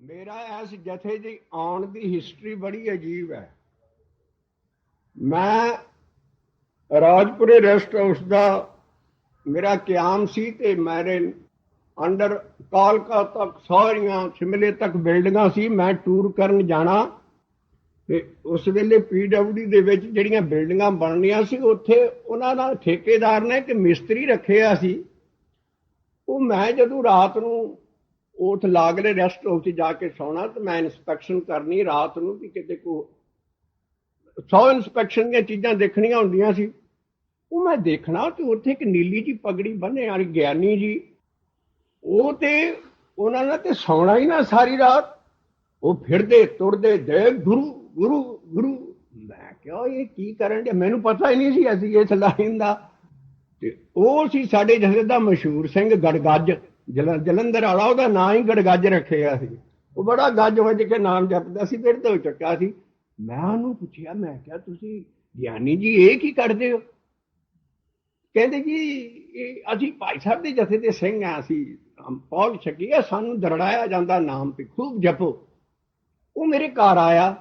ਮੇਰਾ ਇਸ ਜਥੇ ਦੀ ਆਉਣ ਦੀ ਹਿਸਟਰੀ ਬੜੀ ਅਜੀਬ ਹੈ। ਮੈਂ ਰਾਜਪੁਰੇ ਰੈਸਟ ਹਾਊਸ ਦਾ ਮੇਰਾ ਕਿਆਮ ਸੀ ਤੇ ਮੇਰੇ ਅੰਡਰ ਕਾਲਕਾ ਤੱਕ ਸਾਰੀਆਂ ਸ਼ਿਮਲੇ ਤੱਕ ਬਿਲਡਿੰਗਾਂ ਸੀ। ਮੈਂ ਟੂਰ ਕਰਨ ਜਾਣਾ ਤੇ ਉਸ ਵੇਲੇ ਪੀਡਬਲਯੂ ਦੇ ਵਿੱਚ ਜਿਹੜੀਆਂ ਬਿਲਡਿੰਗਾਂ ਬਣਨੀਆਂ ਸੀ, ਉੱਥੇ ਉਹਨਾਂ ਦਾ ਠੇਕੇਦਾਰ ਨੇ ਇੱਕ ਮਿਸਤਰੀ ਰੱਖਿਆ ਸੀ। ਉਹ ਮੈਂ ਜਦੋਂ ਰਾਤ ਨੂੰ ਉਥ ਲਾਗਲੇ ਰੈਸਟ ਹਾਊਸ 'ਚ ਜਾ ਕੇ ਸੌਣਾ ਤੇ ਮੈਂ ਇਨਸਪੈਕਸ਼ਨ ਕਰਨੀ ਰਾਤ ਨੂੰ ਵੀ ਕਿਤੇ ਕੋ ਸੌ ਇਨਸਪੈਕਸ਼ਨ ਦੀਆਂ ਚੀਜ਼ਾਂ ਦੇਖਣੀਆਂ ਹੁੰਦੀਆਂ ਸੀ। ਉਹ ਮੈਂ ਦੇਖਣਾ ਤੇ ਉੱਥੇ ਇੱਕ ਨੀਲੀ ਜੀ ਪਗੜੀ ਬੰਨੇ ਵਾਲੀ ਗਿਆਨੀ ਜੀ। ਉਹ ਤੇ ਉਹਨਾਂ ਨੇ ਤੇ ਸੌਣਾ ਹੀ ਨਾ ਸਾਰੀ ਰਾਤ। ਉਹ ਫਿਰਦੇ, ਤੁਰਦੇ ਦੇ ਗੁਰੂ ਗੁਰੂ ਗੁਰੂ। ਮੈਂ ਕਿਹਾ, ਇਹ ਕੀ ਕਰਨ ਦੇ ਮੈਨੂੰ ਪਤਾ ਹੀ ਨਹੀਂ ਸੀ ਅਸੀਂ ਇਸ ਲਾਈਨ ਦਾ। ਤੇ ਉਹ ਸੀ ਸਾਡੇ ਜਥੇਦਾਰ ਮਸ਼ਹੂਰ ਸਿੰਘ ਗੜਗੱਜ। ਜਲੰਧਰ ਵਾਲਾ, ਉਹਦਾ ਨਾਂ ਹੀ ਗੜਗੱਜ ਰੱਖਿਆ ਸੀ। ਉਹ ਬੜਾ ਗੱਜ ਵੱਜ ਕੇ ਨਾਮ ਜਪਦਾ ਸੀ, ਫਿਰ ਤੋਂ ਚੱਕਾ ਸੀ। ਮੈਂ ਉਹਨੂੰ ਪੁੱਛਿਆ, ਮੈਂ ਕਿਹਾ, ਤੁਸੀਂ ਗਿਆਨੀ ਜੀ, ਇਹ ਕੀ ਕਰਦੇ ਹੋ? ਕਹਿੰਦੇ ਜੀ ਅਸੀਂ ਭਾਈ ਸਾਹਿਬ ਦੇ ਜਥੇ ਦੇ ਸਿੰਘ ਆ, ਅਸੀਂ ਪੌਲ ਛਕੀਏ, ਸਾਨੂੰ ਦਰੜਾਇਆ ਜਾਂਦਾ ਨਾਮ ਤੇ, ਖੂਬ ਜਪੋ। ਉਹ ਮੇਰੇ ਘਰ ਆਇਆ,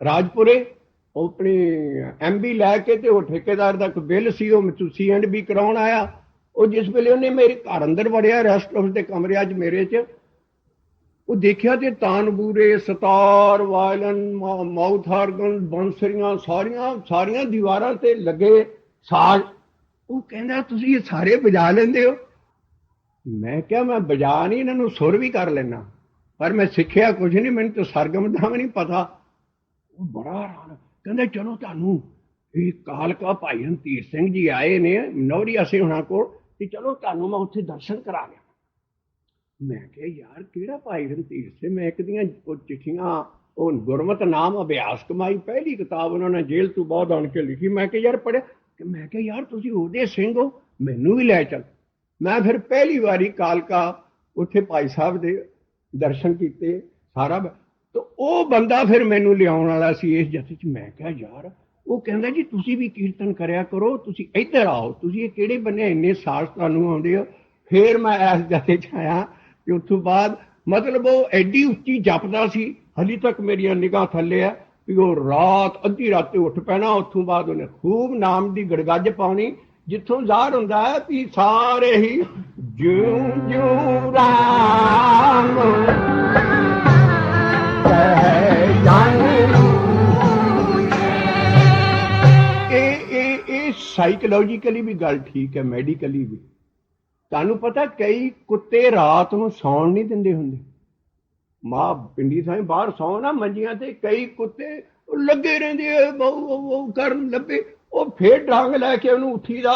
ਰਾਜਪੁਰੇ। ਉਹ ਆਪਣੀ ਐਮਬੀ ਲੈ ਕੇ ਤੇ ਉਹ ਠੇਕੇਦਾਰ ਦਾ ਕੋਈ ਬਿੱਲ ਸੀ, ਉਹ ਮੈਨੂੰ ਸੀ ਐਂਡ ਵੀ ਕਰਾਉਣ ਆਇਆ। ਉਹ ਜਿਸ ਵੇਲੇ ਉਹਨੇ ਮੇਰੇ ਘਰ ਅੰਦਰ ਵੜਿਆ ਰੈਸਟ ਹਾਊਸ ਦੇ ਕਮਰੇ 'ਚ ਮੇਰੇ 'ਚ, ਉਹ ਦੇਖਿਆ ਤੇ ਤਾਨਬੂਰੇ ਸਤਾਰ, ਵਾਇਲਨ ਮਾਊਥ ਆਰਗਨ, ਬੰਸਰੀਆਂ, ਸਾਰੀਆਂ ਸਾਰੀਆਂ ਦੀਵਾਰਾਂ ਤੇ ਲੱਗੇ ਸਾਜ਼। ਉਹ ਕਹਿੰਦਾ, ਤੁਸੀਂ ਇਹ ਸਾਰੇ ਵਜਾ ਲੈਂਦੇ ਹੋ? ਮੈਂ ਕਿਹਾ, ਮੈਂ ਵਜਾ ਨਹੀਂ, ਇਹਨਾਂ ਨੂੰ ਸੁਰ ਵੀ ਕਰ ਲੈਣਾ ਪਰ ਮੈਂ ਸਿੱਖਿਆ ਕੁਝ ਨਹੀਂ, ਮੈਨੂੰ ਤਾਂ ਸਰਗਮ ਦਾ ਵੀ ਨਹੀਂ ਪਤਾ। ਉਹ ਬੜਾ ਹੈਰਾਨ, ਕਹਿੰਦੇ, ਚਲੋ ਤੁਹਾਨੂੰ, ਇਹ ਕਾਲਕਾ ਭਾਈ ਰਣਧੀਰ ਸਿੰਘ ਜੀ ਆਏ ਨੇ, ਨੌਰੀ ਅਸੀਂ ਹੁਣਾਂ ਕੋਲ ਤੇ ਚਲੋ ਤੁਹਾਨੂੰ ਮੈਂ ਉੱਥੇ ਦਰਸ਼ਨ ਕਰਾ ਲਿਆ। ਮੈਂ ਕਿਹਾ, ਯਾਰ, ਕਿਹੜਾ ਭਾਈ ਰਣਧੀਰ ਸਿੰਘ ਮੈਂ ਇੱਕ ਦੀਆਂ ਉਹ ਚਿੱਠੀਆਂ, ਉਹ ਗੁਰਮਤ ਨਾਮ ਅਭਿਆਸ ਕਮਾਈ, ਪਹਿਲੀ ਕਿਤਾਬ ਉਹਨਾਂ ਨੇ ਜੇਲ੍ਹ ਤੋਂ ਬਾਅਦ ਆਣ ਕੇ ਲਿਖੀ। ਮੈਂ ਕਿਹਾ, ਯਾਰ ਪੜਿਆ ਕਿ ਮੈਂ ਕਿਹਾ, ਯਾਰ, ਤੁਸੀਂ ਉਹਦੇ ਸਿੰਘ ਹੋ, ਮੈਨੂੰ ਵੀ ਲੈ ਚੱਲ। ਮੈਂ ਫਿਰ ਪਹਿਲੀ ਵਾਰੀ ਕਾਲਕਾ ਉੱਥੇ ਭਾਈ ਸਾਹਿਬ ਦੇ ਦਰਸ਼ਨ ਕੀਤੇ, ਸਾਰਾ ਤੇ ਉਹ ਬੰਦਾ ਫਿਰ ਮੈਨੂੰ ਲਿਆਉਣ ਵਾਲਾ ਸੀ ਇਸ ਜਥੇ 'ਚ। ਮੈਂ ਕਿਹਾ, ਯਾਰ ਉਹ ਕਹਿੰਦਾ ਜੀ, ਤੁਸੀਂ ਵੀ ਕੀਰਤਨ ਕਰਿਆ ਕਰੋ, ਤੁਸੀਂ ਇੱਧਰ ਆਓ, ਤੁਸੀਂ ਇਹ ਕਿਹੜੇ ਬੰਨੇ ਇੰਨੇ ਸਾਲ ਤੁਹਾਨੂੰ ਆਉਂਦੇ ਹੋ? ਫਿਰ ਮੈਂ ਇਸ ਜਥੇ 'ਚ ਤੇ ਉਸ ਬਾਅਦ ਮਤਲਬ ਉਹ ਐਡੀ ਉੱਚੀ ਜਪਦਾ ਸੀ, ਹਲੀ ਤੱਕ ਮੇਰੀਆਂ ਨਿਗਾਹ ਥੱਲੇ ਆ ਵੀ ਉਹ ਰਾਤ, ਅੱਧੀ ਰਾਤੇ ਉੱਠ ਪੈਣਾ, ਉੱਥੋਂ ਬਾਅਦ ਉਹਨੇ ਖੂਬ ਨਾਮ ਦੀ ਗੜਗੱਜ ਪਾਉਣੀ, ਜਿੱਥੋਂ ਜ਼ਾਹਰ ਹੁੰਦਾ ਹੈ ਵੀ ਸਾਰੇ ਹੀ ਜਿਉਂ ਜਿਉਂ ਰਾਮ। ਕਹਿ ਜਾਣੂ ਸਾਈਕੋਲੋਜੀਕਲੀ ਵੀ ਗੱਲ ਠੀਕ ਹੈ ਮੈਡੀਕਲੀ ਵੀ। ਤੁਹਾਨੂੰ ਪਤਾ ਕਈ ਕੁੱਤੇ ਰਾਤ ਨੂੰ ਸੌਣ ਨਹੀਂ ਦਿੰਦੇ ਹੁੰਦੇ। ਮਾਂ ਪਿੰਡੀ ਥਾਂ ਬਾਹਰ ਸੌਂ ਮੰਜੀਆਂ ਤੇ ਕਈ ਕੁੱਤੇ ਲੱਗੇ ਰਹਿੰਦੇ ਬਹੁ ਬਹੁ ਕਰਨ ਲੱਭੇ ਉਹ ਫੇਰ ਡਾਂਗ ਲੈ ਕੇ ਉਹਨੂੰ ਉੱਠੀ ਦਾ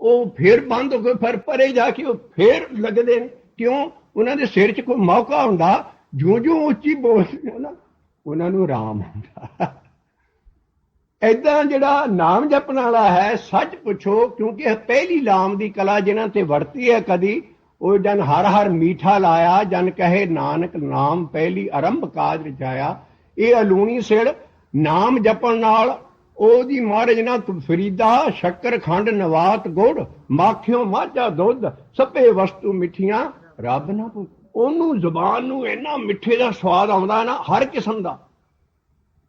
ਉਹ ਫੇਰ ਬੰਦ ਹੋ ਕੇ ਫਿਰ ਪਰੇ ਜਾ ਕੇ ਉਹ ਫੇਰ ਲੱਗਦੇ ਨੇ। ਕਿਉਂ? ਉਹਨਾਂ ਦੇ ਸਿਰ 'ਚ ਕੋਈ ਮੌਕਾ ਹੁੰਦਾ ਜਿਉਂ ਜਿਉਂ ਉੱਚੀ ਬੋਲਦੇ ਆ ਨਾ, ਉਹਨਾਂ ਨੂੰ ਆਰਾਮ ਹੁੰਦਾ। ਐਦਾਂ ਜਿਹੜਾ ਨਾਮ ਜਪਣ ਵਾਲਾ ਹੈ, ਸੱਚ ਪੁੱਛੋ, ਕਿਉਂਕਿ ਪਹਿਲੀ ਲਾਮ ਦੀ ਕਲਾ ਜਿਨ੍ਹਾਂ ਤੇ ਵਰਤੀ ਹੈ ਕਦੀ, ਉਹ ਜਨ ਹਰ ਹਰ ਮੀਠਾ ਲਾਇਆ, ਜਨ ਕਹੇ ਨਾਨਕ ਨਾਮ ਪਹਿਲੀ ਆਰੰਭ ਕਾਜ ਰਚਾਇਆ ਇਹ ਅਲੂਣੀ ਸਿਰ ਨਾਮ ਜਪਣ ਨਾਲ ਉਹਦੀ ਮਹਾਰਾਜ ਨਾ ਫਰੀਦਾ, ਸ਼ੱਕਰ ਖੰਡ ਨਵਾਤ ਗੁੜ, ਮਾਖਿਓ ਮਾਝਾ ਦੁੱਧ ਸਭੇ ਵਸਤੂ ਮਿੱਠੀਆਂ, ਰੱਬ ਨਾ ਪੁੱਛ। ਉਹਨੂੰ ਜ਼ੁਬਾਨ ਨੂੰ ਇੰਨਾ ਮਿੱਠੇ ਦਾ ਸਵਾਦ ਆਉਂਦਾ ਨਾ, ਹਰ ਕਿਸਮ ਦਾ।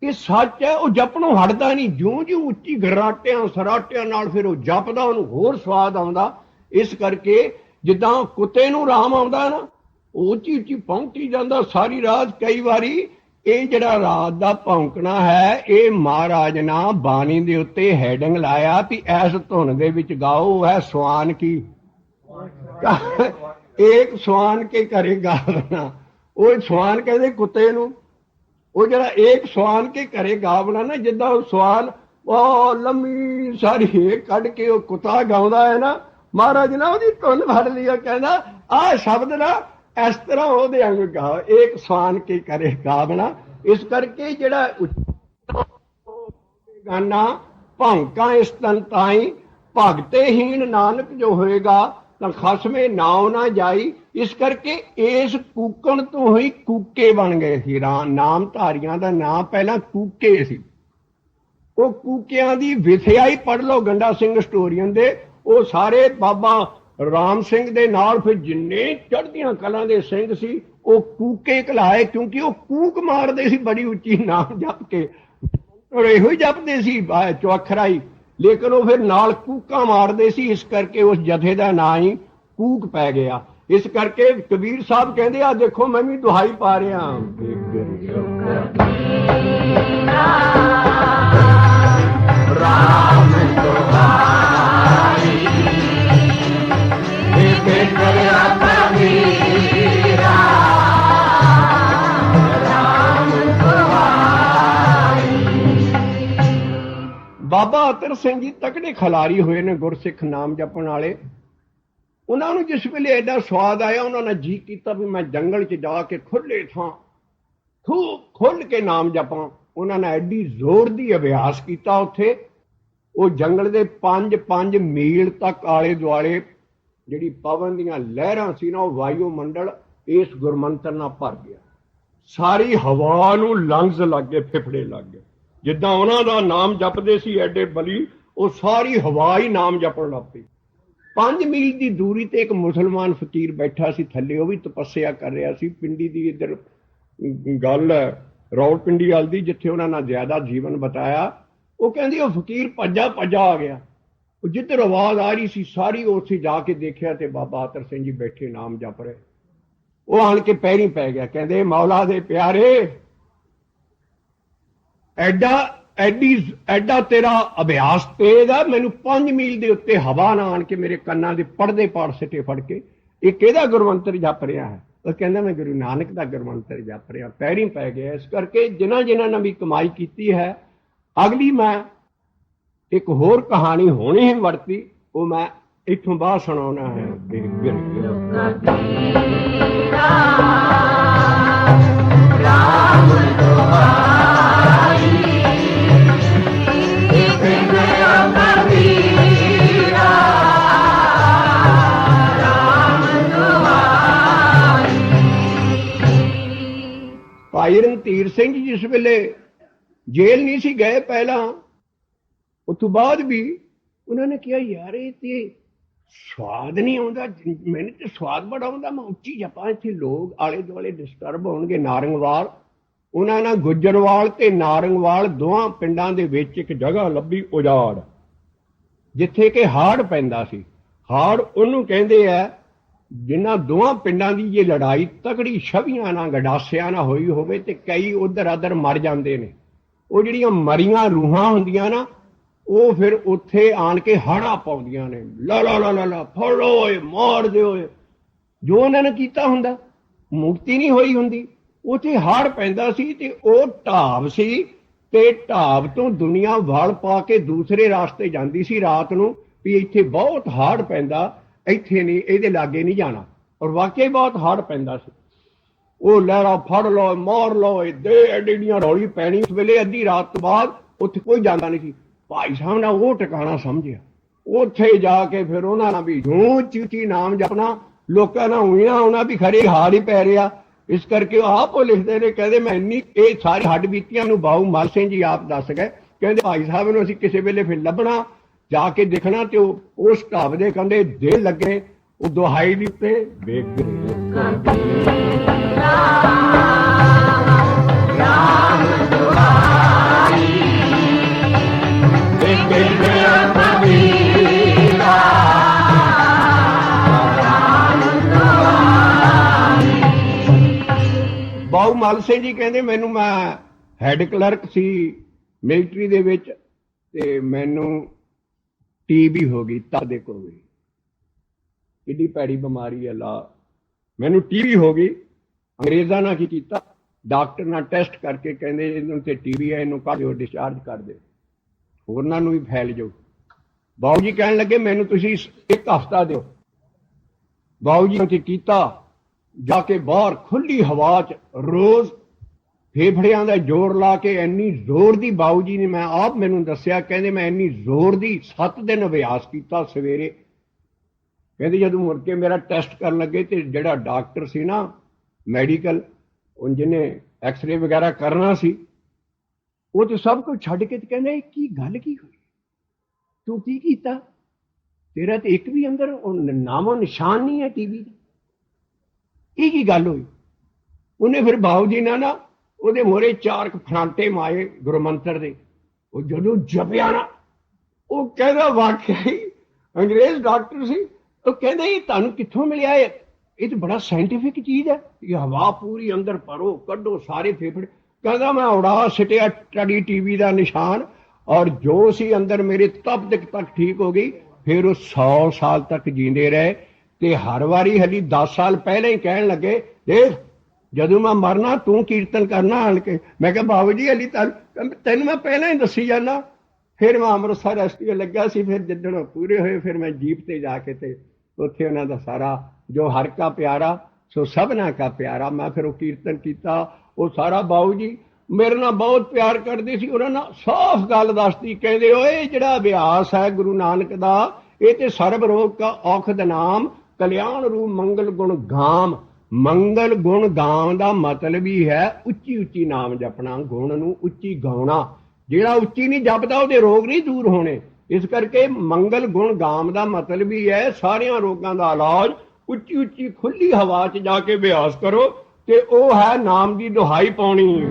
ਇਹ ਸੱਚ ਹੈ, ਉਹ ਜਪਣੋਂ ਹਟਦਾ ਨਹੀਂ। ਜਿਉਂ ਜਿਉਂ ਉੱਚੀ ਗਰਾਟਿਆਂ, ਸਰਾਟਿਆਂ ਨਾਲ ਫਿਰ ਉਹ ਜਪਦਾ, ਉਹਨੂੰ ਹੋਰ ਸਵਾਦ ਆਉਂਦਾ। ਇਸ ਕਰਕੇ ਜਿੱਦਾਂ ਕੁੱਤੇ ਨੂੰ ਰਾਮ ਆਉਂਦਾ ਨਾ ਉੱਚੀ ਉੱਚੀ ਪਹੁੰਚੀ ਜਾਂਦਾ ਸਾਰੀ ਰਾਤ। ਕਈ ਵਾਰੀ ਇਹ ਜਿਹੜਾ ਰਾਤ ਦਾ ਭੌਂਕਣਾ ਹੈ, ਇਹ ਮਹਾਰਾਜ ਨਾ ਬਾਣੀ ਦੇ ਉੱਤੇ ਹੈਡਿੰਗ ਲਾਇਆ ਵੀ ਐਸ ਧੁਨ ਦੇ ਵਿੱਚ ਗਾਓ ਹੈ ਸਵਾਨ ਕੀ? ਇੱਕ ਸਵਾਨ ਕੇ ਘਰੇ ਗਾ ਗਾਵਣਾ ਉਹ ਸਵਾਨ ਕਹਿੰਦੇ ਕੁੱਤੇ ਨੂੰ ਉਹ ਜਿਹੜਾ ਇੱਕ ਸਵਾਨ ਕੇ ਘਰੇ ਗਾਵਣਾ ਨਾ ਜਿੱਦਾਂ ਉਹ ਸਵਾਲ ਉਹ ਲੰਮੀ ਸਾਰੀ ਕੱਢ ਕੇ ਉਹ ਕੁੱਤਾ ਗਾਉਂਦਾ ਹੈ ਨਾ। ਮਹਾਰਾਜ ਨਾ ਉਹਦੀ ਧੁਨ ਫੜ ਲਈ, ਉਹ ਕਹਿੰਦਾ ਆਹ ਸ਼ਬਦ ਨਾ ਇਸ ਤਰ੍ਹਾਂ ਉਹਦੇ ਅੰਗ ਗਾ ਇੱਕ ਸਵਾਨ ਕੇ ਘਰੇ ਗਾਵਣਾ ਇਸ ਕਰਕੇ ਜਿਹੜਾ ਗਾਨਾ, ਭੌਂਕਾਂ ਇਸ ਤਨ ਤਾਈ, ਭਗਤੇ ਹੀਨ ਨਾਨਕ ਜੋ ਹੋਏਗਾ ਤਾਂ ਖਸਮੇ ਨਾਉ ਨਾ ਜਾਈ। ਇਸ ਕਰਕੇ ਇਸ ਕੂਕਣ ਤੋਂ ਹੀ ਕੂਕੇ ਬਣ ਗਏ ਸੀ। ਰਾ- ਨਾਮ ਧਾਰੀਆਂ ਦਾ ਨਾਮ ਪਹਿਲਾਂ ਕੂਕੇ ਸੀ। ਉਹ ਕੂਕਿਆਂ ਦੀ ਵਿਥਿਆ ਹੀ ਪੜ ਲਓ ਗੰਡਾ ਸਿੰਘ ਸਟੋਰੀਅਨ ਦੇ। ਉਹ ਸਾਰੇ ਬਾਬਾ ਰਾਮ ਸਿੰਘ ਦੇ ਨਾਲ ਫਿਰ ਜਿੰਨੇ ਚੜ੍ਹਦੀਆਂ ਕਲਾਂ ਦੇ ਸਿੰਘ ਸੀ ਉਹ ਕੂਕੇ ਕਲਾਏ ਕਿਉਂਕਿ ਉਹ ਕੂਕ ਮਾਰਦੇ ਸੀ ਬੜੀ ਉੱਚੀ ਨਾਮ ਜਪ ਕੇ। ਔਰ ਇਹੋ ਹੀ ਜਪਦੇ ਸੀ ਆ, ਚੌਖਰਾਈ ਲੇਕਿਨ ਉਹ ਫਿਰ ਨਾਲ ਕੂਕਾਂ ਮਾਰਦੇ ਸੀ ਇਸ ਕਰਕੇ ਉਸ ਜਥੇ ਦਾ ਨਾਂ ਹੀ ਕੂਕ ਪੈ ਗਿਆ। ਇਸ ਕਰਕੇ ਕਬੀਰ ਸਾਹਿਬ ਕਹਿੰਦੇ ਆ ਦੇਖੋ, ਮੈਂ ਵੀ ਦੁਹਾਈ ਪਾ ਰਿਹਾ ਰਾਮ ਦੁਹਾਈ ਇਹ ਤੇ ਕਬੀਰਾ ਰਾਮ ਬਾਬਾ ਅਤਰ ਸਿੰਘ ਜੀ ਤਕੜੇ ਖਿਲਾਰੀ ਹੋਏ ਨੇ ਗੁਰਸਿੱਖ ਨਾਮ ਜਪਣ ਵਾਲੇ। ਉਹਨਾਂ ਨੂੰ ਜਿਸ ਵੇਲੇ ਐਡਾ ਸਵਾਦ ਆਇਆ, ਉਹਨਾਂ ਨੇ ਜੀ ਕੀਤਾ ਵੀ ਮੈਂ ਜੰਗਲ 'ਚ ਜਾ ਕੇ ਖੁੱਲੇ ਥਾਂ ਖੂਬ ਖੁੱਲ ਕੇ ਨਾਮ ਜਪਾਂ। ਉਹਨਾਂ ਨੇ ਐਡੀ ਜ਼ੋਰ ਦੀ ਅਭਿਆਸ ਕੀਤਾ ਉੱਥੇ। ਉਹ ਜੰਗਲ ਦੇ 5-5 ਮੀਲ ਤੱਕ ਆਲੇ ਦੁਆਲੇ ਜਿਹੜੀ ਪਵਨ ਦੀਆਂ ਲਹਿਰਾਂ ਸੀ ਨਾ, ਉਹ ਵਾਯੂ ਮੰਡਲ ਇਸ ਗੁਰਮੰਤਰ ਨਾਲ ਭਰ ਗਿਆ। ਸਾਰੀ ਹਵਾ ਨੂੰ ਲੰਗਸ ਲੱਗ ਗਏ ਫਿਫੜੇ ਲੱਗ। ਗਏ ਜਿੱਦਾਂ ਉਹਨਾਂ ਦਾ ਨਾਮ ਜਪਦੇ ਸੀ, ਐਡੇ ਬਲੀ, ਉਹ ਸਾਰੀ ਹਵਾ ਹੀ ਨਾਮ ਜਪਣ ਲੱਗ ਪਈ। 5 ਮੀਲ ਦੀ ਦੂਰੀ ਤੇ ਇੱਕ ਮੁਸਲਮਾਨ ਫਕੀਰ ਬੈਠਾ ਸੀ, ਥੱਲੇ ਉਹ ਵੀ ਤਪੱਸਿਆ ਕਰ ਰਿਹਾ ਸੀ। ਪਿੰਡੀ ਦੀ ਇੱਧਰ ਗੱਲ ਹੈ ਰੌਲਪਿੰਡੀ ਵਾਲ ਦੀ, ਜਿੱਥੇ ਉਹਨਾਂ ਨਾਲ ਜ਼ਿਆਦਾ ਜੀਵਨ ਬਤਾਇਆ। ਉਹ ਕਹਿੰਦੀ, ਉਹ ਫਕੀਰ ਭੱਜਾ ਭੱਜਾ ਆ ਗਿਆ। ਉਹ ਜਿੱਧਰ ਆਵਾਜ਼ ਆ ਰਹੀ ਸੀ, ਸਾਰੀ ਉੱਥੇ ਜਾ ਕੇ ਦੇਖਿਆ ਤੇ ਬਾਬਾ ਆਤਰ ਸਿੰਘ ਜੀ ਬੈਠੇ, ਨਾਮ ਜਪ ਰਹੇ। ਉਹ ਆਣ ਕੇ ਪੈਰੀ ਪੈ ਗਿਆ, ਕਹਿੰਦੇ, ਮੌਲਾ ਦੇ ਪਿਆਰੇ, ਐਡਾ ਐਡੀ ਐਡਾ ਤੇਰਾ ਅਭਿਆਸ ਤੇਜ਼ ਆ, ਮੈਨੂੰ 5 ਮੀਲ ਦੇ ਉੱਤੇ ਹਵਾ ਨਾ ਆਣ ਕੇ ਮੇਰੇ ਕੰਨਾਂ ਦੇ ਪਰਦੇ ਪਾੜ ਸਿੱਟੇ ਫੜ ਕੇ। ਇਹ ਕਿਹਦਾ ਗੁਰਵੰਤਰ ਜਪ ਰਿਹਾ ਹੈ? ਉਹ ਕਹਿੰਦਾ, ਮੈਂ ਗੁਰੂ ਨਾਨਕ ਦਾ ਗੁਰਵੰਤਰ ਜਪ ਰਿਹਾ ਪੈਰੀ ਪੈ ਗਿਆ। ਇਸ ਕਰਕੇ ਜਿਨ੍ਹਾਂ ਜਿਨ੍ਹਾਂ ਨੇ ਵੀ ਕਮਾਈ ਕੀਤੀ ਹੈ, ਅਗਲੀ ਮੈਂ ਇੱਕ ਹੋਰ ਕਹਾਣੀ ਹੋਣੀ ਹੀ ਵਰਤੀ, ਉਹ ਮੈਂ ਇੱਥੋਂ ਬਾਅਦ ਸੁਣਾਉਣਾ ਹੈ। ਦੇਖ ਬਿਰਕ ਭਾਈ ਰਣਧੀਰ ਸਿੰਘ ਜਿਸ ਵੇਲੇ ਜੇਲ੍ਹ ਨਹੀਂ ਸੀ, ਗਏ ਪਹਿਲਾਂ। ਉਸ ਤੋਂ ਬਾਅਦ ਵੀ ਉਹਨਾਂ ਨੇ ਕਿਹਾ, ਯਾਰ ਇਹ ਤੇ ਸਵਾਦ ਨਹੀਂ ਆਉਂਦਾ ਮੈਨੂੰ ਤੇ ਸਵਾਦ ਬੜਾ ਆਉਂਦਾ, ਮੈਂ ਉੱਚੀ ਜਪਾਂ ਇੱਥੇ ਲੋਕ ਆਲੇ ਦੁਆਲੇ ਡਿਸਟਰਬ ਹੋਣਗੇ। ਨਾਰੰਗਵਾਲ, ਉਹਨਾਂ ਨਾਲ ਗੁੱਜਰਵਾਲ ਤੇ ਨਾਰੰਗਵਾਲ ਦੋਹਾਂ ਪਿੰਡਾਂ ਦੇ ਵਿੱਚ ਇੱਕ ਜਗ੍ਹਾ ਲੱਭੀ ਉਜਾੜ, ਜਿੱਥੇ ਕਿ ਹਾੜ ਪੈਂਦਾ ਸੀ। ਹਾੜ ਉਹਨੂੰ ਕਹਿੰਦੇ ਆ ਜਿਨ੍ਹਾਂ ਦੋਹਾਂ ਪਿੰਡਾਂ ਦੀ ਇਹ ਲੜਾਈ ਤਕੜੀ ਛਵੀਆਂ ਨਾਲ ਗਡਾਸਿਆਂ ਨਾਲ ਹੋਈ ਹੋਵੇ ਤੇ ਕਈ ਉਧਰ ਅਦਰ ਮਰ ਜਾਂਦੇ ਨੇ। ਉਹ ਜਿਹੜੀਆਂ ਮਰੀਆਂ ਰੂਹਾਂ ਹੁੰਦੀਆਂ ਨਾ, ਉਹ ਫਿਰ ਉੱਥੇ ਆਣ ਕੇ ਹੜਾ ਪਾਉਂਦੀਆਂ ਨੇ। ਲਾ ਲਾ ਲਾ ਲਾ ਲਾ, ਫੜੋ ਓਏ, ਮਾਰ ਦਿਓ ਓਏ। ਜੋ ਉਹਨਾਂ ਨੇ ਕੀਤਾ ਹੁੰਦਾ, ਮੁਕਤੀ ਨਹੀਂ ਹੋਈ ਹੁੰਦੀ। ਉੱਥੇ ਹੜ ਪੈਂਦਾ ਸੀ ਤੇ ਉਹ ਢਾਬ ਸੀ ਤੇ ਢਾਬ ਤੋਂ ਦੁਨੀਆ ਵਲ ਪਾ ਕੇ ਦੂਸਰੇ ਰਾਸਤੇ ਜਾਂਦੀ ਸੀ ਰਾਤ ਨੂੰ ਵੀ ਇੱਥੇ ਬਹੁਤ ਹੜ ਪੈਂਦਾ। ਇੱਥੇ ਨਹੀਂ, ਇਹਦੇ ਲਾਗੇ ਨਹੀਂ ਜਾਣਾ। ਔਰ ਵਾਕਈ ਬਹੁਤ ਹੜ ਪੈਂਦਾ ਸੀ। ਉਹ ਲਹਿਰਾ ਫੜ ਲਓ, ਮਾਰ ਲਓ ਇਹ ਐਡੀਆਂ ਰੌਲੀ ਪੈਣੀ। ਉਸ ਵੇਲੇ ਅੱਧੀ ਰਾਤ ਤੋਂ ਬਾਅਦ ਉੱਥੇ ਕੋਈ ਜਾਂਦਾ ਨਹੀਂ ਸੀ। ਭਾਈ ਸਾਹਿਬ ਨੇ ਉਹ ਟਿਕਾਣਾ ਸਮਝਿਆ। ਉੱਥੇ ਜਾ ਕੇ ਫਿਰ ਉਹਨਾਂ ਨਾਲ ਵੀ ਜੂੰ ਚੀਚੀ ਨਾਮ ਜਪਣਾ, ਲੋਕਾਂ ਨਾਲ ਹੋਈਆਂ ਉਹਨਾਂ ਵੀ ਖਰੇ ਹਾਰ ਹੀ ਪੈ ਰਿਹਾ। ਇਸ ਕਰਕੇ ਉਹ ਆਪ ਉਹ ਲਿਖਦੇ ਨੇ, ਕਹਿੰਦੇ ਮੈਂ ਇੰਨੀ, ਇਹ ਸਾਰੀ ਹੱਡ ਬੀਤੀਆਂ ਨੂੰ ਬਾਹੂ ਮਲ ਸਿੰਘ ਜੀ ਆਪ ਦੱਸ ਗਏ। ਕਹਿੰਦੇ ਭਾਈ ਸਾਹਿਬ ਨੂੰ ਅਸੀਂ ਕਿਸੇ ਵੇਲੇ ਫਿਰ ਲੱਭਣਾ। ਜਾ ਕੇ ਦੇਖਣਾ ਤੇ ਉਹ ਉਸ ਢਾਬ ਦੇ ਕੰਦੇ ਦੇ ਲੱਗੇ, ਉਹ ਦੁਹਾਈ ਦੀ ਉੱਤੇ ਵੇਖ ਗਏ ਬਾਉ ਮਲ ਸਿੰਘ ਜੀ ਕਹਿੰਦੇ, ਮੈਨੂੰ ਮੈਂ ਹੈੱਡ ਕਲਰਕ ਸੀ ਮਿਲਟਰੀ ਦੇ ਵਿੱਚ ਤੇ ਮੈਨੂੰ ਟੀਬੀ ਹੋ ਗਈ ਤਦ ਦੇ ਕੋਲ ਗਈ ਪੈੜੀ ਬਿਮਾਰੀ ਹੈ, ਲਾ। ਮੈਨੂੰ ਟੀਬੀ ਹੋ ਗਈ, ਅੰਗਰੇਜ਼ਾਂ ਨਾਲ ਕੀ ਕੀਤਾ? ਡਾਕਟਰ ਨਾਲ ਟੈਸਟ ਕਰਕੇ ਕਹਿੰਦੇ, ਇਹਨੂੰ ਤੇ ਟੀਬੀ ਹੈ, ਇਹਨੂੰ ਕਰ ਦਿਓ ਡਿਸਚਾਰਜ ਕਰ ਦਿਓ ਹੋਰਨਾਂ ਨੂੰ ਵੀ ਫੈਲ ਜਾਓ। ਬਾਊ ਜੀ ਕਹਿਣ ਲੱਗੇ, ਮੈਨੂੰ ਤੁਸੀਂ ਇੱਕ ਹਫਤਾ ਦਿਓ। ਬਾਊ ਜੀ ਨੇ ਕੀਤਾ? ਜਾ ਕੇ ਬਾਹਰ ਖੁੱਲੀ ਹਵਾ 'ਚ ਰੋਜ਼ ਫੇਫੜਿਆਂ ਦਾ ਜ਼ੋਰ ਲਾ ਕੇ ਇੰਨੀ ਜ਼ੋਰ ਦੀ ਬਾਊ ਜੀ ਨੇ ਮੈਂ ਆਪ ਮੈਨੂੰ ਦੱਸਿਆ, ਕਹਿੰਦੇ ਮੈਂ ਇੰਨੀ ਜ਼ੋਰ ਦੀ 7 ਦਿਨ ਅਭਿਆਸ ਕੀਤਾ ਸਵੇਰੇ। ਕਹਿੰਦੇ ਜਦੋਂ ਮੁੜ ਕੇ ਮੇਰਾ ਟੈਸਟ ਕਰਨ ਲੱਗੇ ਤੇ ਜਿਹੜਾ ਡਾਕਟਰ ਸੀ ਨਾ, ਮੈਡੀਕਲ, ਉਹ ਜਿਹਨੇ ਐਕਸ-ਰੇ ਵਗੈਰਾ ਕਰਨਾ ਸੀ, ਉਹ ਤੇ ਸਭ ਕੁਝ ਛੱਡ ਕੇ ਕਹਿੰਦੇ ਕੀ ਗੱਲ ਕੀ ਹੋਈ? ਤੂੰ ਕੀ ਕੀਤਾ? ਤੇਰਾ ਤੇ ਇੱਕ ਵੀ ਅੰਦਰ ਉਹ ਨਾਮੋ ਨਿਸ਼ਾਨ ਨਹੀਂ ਹੈ ਟੀਵੀ ਦਾ। ਇਹ ਕੀ ਗੱਲ ਹੋਈ? ਉਹਨੇ ਫਿਰ ਬਾਬੂ ਜੀ ਨਾਲ ਨਾ ਉਹਦੇ ਮੋਰੇ ਚਾਰ ਫਰਾਂਟੇ ਮਾਏ ਗੁਰਮੰਤਰ ਦੇ। ਉਹ ਜਦੋਂ ਜਪਿਆ ਨਾ, ਉਹ ਕਹਿੰਦਾ ਵਾਕਿਆ ਹੀ ਅੰਗਰੇਜ਼ ਡਾਕਟਰ ਸੀ, ਉਹ ਕਹਿੰਦਾ, ਇਹ ਤੁਹਾਨੂੰ ਕਿੱਥੋਂ ਮਿਲਿਆ ਇਹ? ਇਹ ਤਾਂ ਬੜਾ ਸਾਇੰਟੀਫਿਕ ਚੀਜ਼ ਹੈ। ਇਹ ਹਵਾ ਪੂਰੀ ਅੰਦਰ ਭਰੋ, ਕੱਢੋ ਸਾਰੇ ਫੇਫੜੇ। ਕਹਿੰਦਾ, ਮੈਂ ਉੜਾ ਸਿਟਿਆ ਟੜੀ ਟੀਵੀ ਦਾ ਨਿਸ਼ਾਨ ਔਰ ਜੋ ਸੀ ਅੰਦਰ ਮੇਰੇ ਤਬ ਤੱਕ ਤੱਕ ਠੀਕ ਹੋ ਗਈ, ਫਿਰ ਉਹ 100 ਸਾਲ ਤੱਕ ਜੀਂਦੇ ਰਹੇ ਤੇ ਹਰ ਵਾਰੀ ਹਲੀ 10 ਸਾਲ ਪਹਿਲਾਂ ਹੀ ਕਹਿਣ ਲੱਗੇ, ਦੇਖ ਜਦੋਂ ਮੈਂ ਮਰਨਾ, ਤੂੰ ਕੀਰਤਨ ਕਰਨਾ ਆਣ ਕੇ। ਮੈਂ ਕਿਹਾ, ਬਾਬੂ ਜੀ ਹਲੀ ਤਾਂ ਤੈਨੂੰ ਮੈਂ ਪਹਿਲਾਂ ਹੀ ਦੱਸੀ ਜਾਣਾ ਫਿਰ ਮੈਂ ਅੰਮ੍ਰਿਤਸਰ ਐਸਟੀਓ ਲੱਗਿਆ ਸੀ, ਫਿਰ ਜਿੱਦਣ ਪੂਰੇ ਹੋਏ, ਫਿਰ ਮੈਂ ਜੀਪ ਤੇ ਜਾ ਕੇ ਤੇ ਉੱਥੇ ਉਹਨਾਂ ਦਾ ਸਾਰਾ ਜੋ ਹਰ ਕਾ ਪਿਆਰਾ, ਸੋ ਸਭਨਾ ਕਾ ਪਿਆਰਾ ਮੈਂ ਫਿਰ ਉਹ ਕੀਰਤਨ ਕੀਤਾ। ਉਹ ਸਾਰਾ ਬਾਊ ਜੀ ਮੇਰੇ ਨਾਲ ਬਹੁਤ ਪਿਆਰ ਕਰਦੀ ਸੀ। ਉਹਨਾਂ ਨਾਲ ਸਾਫ਼ ਗੱਲ ਦੱਸਦੀ, ਕਹਿੰਦੇ, ਓਏ, ਜਿਹੜਾ ਅਭਿਆਸ ਹੈ ਗੁਰੂ ਨਾਨਕ ਦਾ, ਇਹ ਤੇ ਸਰਬ ਰੋਗ ਕਾ ਔਖਦ ਨਾਮ, ਕਲਿਆਣ ਰੂਪ ਮੰਗਲ ਗੁਣ ਗਾਮ। ਮੰਗਲ ਗੁਣ ਗਾਉਣ ਦਾ ਮਤਲਬ ਹੀ ਹੈ ਉੱਚੀ ਉੱਚੀ ਨਾਮ ਜਪਣਾ, ਗੁਣ ਨੂੰ ਉੱਚੀ ਗਾਉਣਾ। ਜਿਹੜਾ ਉੱਚੀ ਨਹੀਂ ਜਪਦਾ, ਉਹਦੇ ਰੋਗ ਨਹੀਂ ਦੂਰ ਹੋਣੇ। ਇਸ ਕਰਕੇ ਮੰਗਲ ਗੁਣ ਗਾਮ ਦਾ ਮਤਲਬ ਹੀ ਹੈ ਸਾਰਿਆਂ ਰੋਗਾਂ ਦਾ ਇਲਾਜ। ਉੱਚੀ ਉੱਚੀ ਖੁੱਲੀ ਹਵਾ 'ਚ ਜਾ ਕੇ ਅਭਿਆਸ ਕਰੋ ਤੇ ਉਹ ਹੈ ਨਾਮ ਦੀ ਦੁਹਾਈ ਪਾਉਣੀ।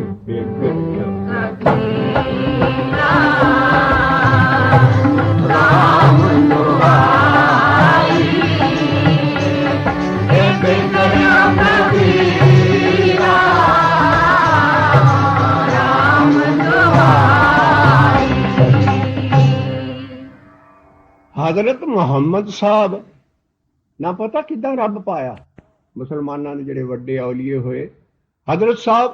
ਹਜ਼ਰਤ ਮੁਹੰਮਦ ਸਾਹਿਬ। ਨਾ ਪਤਾ ਕਿਦਾਂ ਰੱਬ ਪਾਇਆ। ਮੁਸਲਮਾਨਾਂ ਦੇ ਜਿਹੜੇ ਵੱਡੇ ਔਲੀਏ ਹੋਏ। ਹਜ਼ਰਤ ਸਾਹਿਬ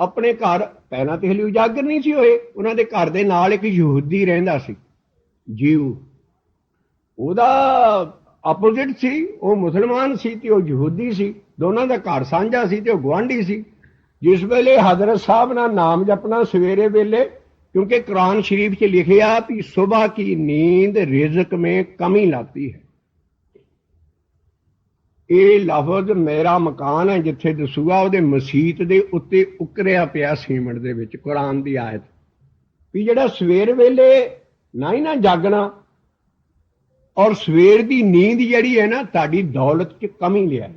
ਆਪਣੇ ਘਰ, ਪਹਿਲਾਂ ਤੇ ਹਲੀ ਉਜਾਗਰ ਨਹੀਂ ਸੀ ਹੋਏ। ਉਹਨਾਂ ਦੇ ਘਰ ਦੇ ਨਾਲ ਇੱਕ ਯਹੂਦੀ ਰਹਿੰਦਾ ਸੀ। ਜੀਵ ਉਹਦਾ ਆਪੋਜ਼ਿਟ ਸੀ। ਉਹ ਮੁਸਲਮਾਨ ਸੀ ਤੇ ਉਹ ਯਹੂਦੀ ਸੀ। ਦੋਨਾਂ ਦਾ ਘਰ ਸਾਂਝਾ ਸੀ ਤੇ ਉਹ ਗਵਾਂਢੀ ਸੀ। ਜਿਸ ਵੇਲੇ ਹਜ਼ਰਤ ਸਾਹਿਬ ਨਾਲ ਨਾਮ ਜਪਣਾ ਸਵੇਰੇ ਵੇਲੇ क्योंकि कुरान शरीफ से लिखा कि सुबह की नींद रिजक में कमी लाती है ਇਹ ਲਫ਼ਜ਼ ਮੇਰਾ ਮਕਾਨ ਹੈ ਜਿੱਥੇ ਦਸੂਆ ਉਹਦੇ ਮਸਜਿਦ ਦੇ ਉੱਤੇ ਉਕਰਿਆ ਪਿਆ ਸੀਮਟ ਦੇ ਵਿੱਚ ਕੁਰਾਨ ਦੀ ਆਇਤ ਵੀ ਜਿਹੜਾ ਸਵੇਰ ਵੇਲੇ ਨਾ ਹੀ ਨਾ ਜਾਗਣਾ ਔਰ ਸਵੇਰ ਦੀ ਨੀਂਦ ਜਿਹੜੀ ਹੈ ਨਾ ਤੁਹਾਡੀ ਦੌਲਤ 'ਚ ਕਮੀ ਲਿਆ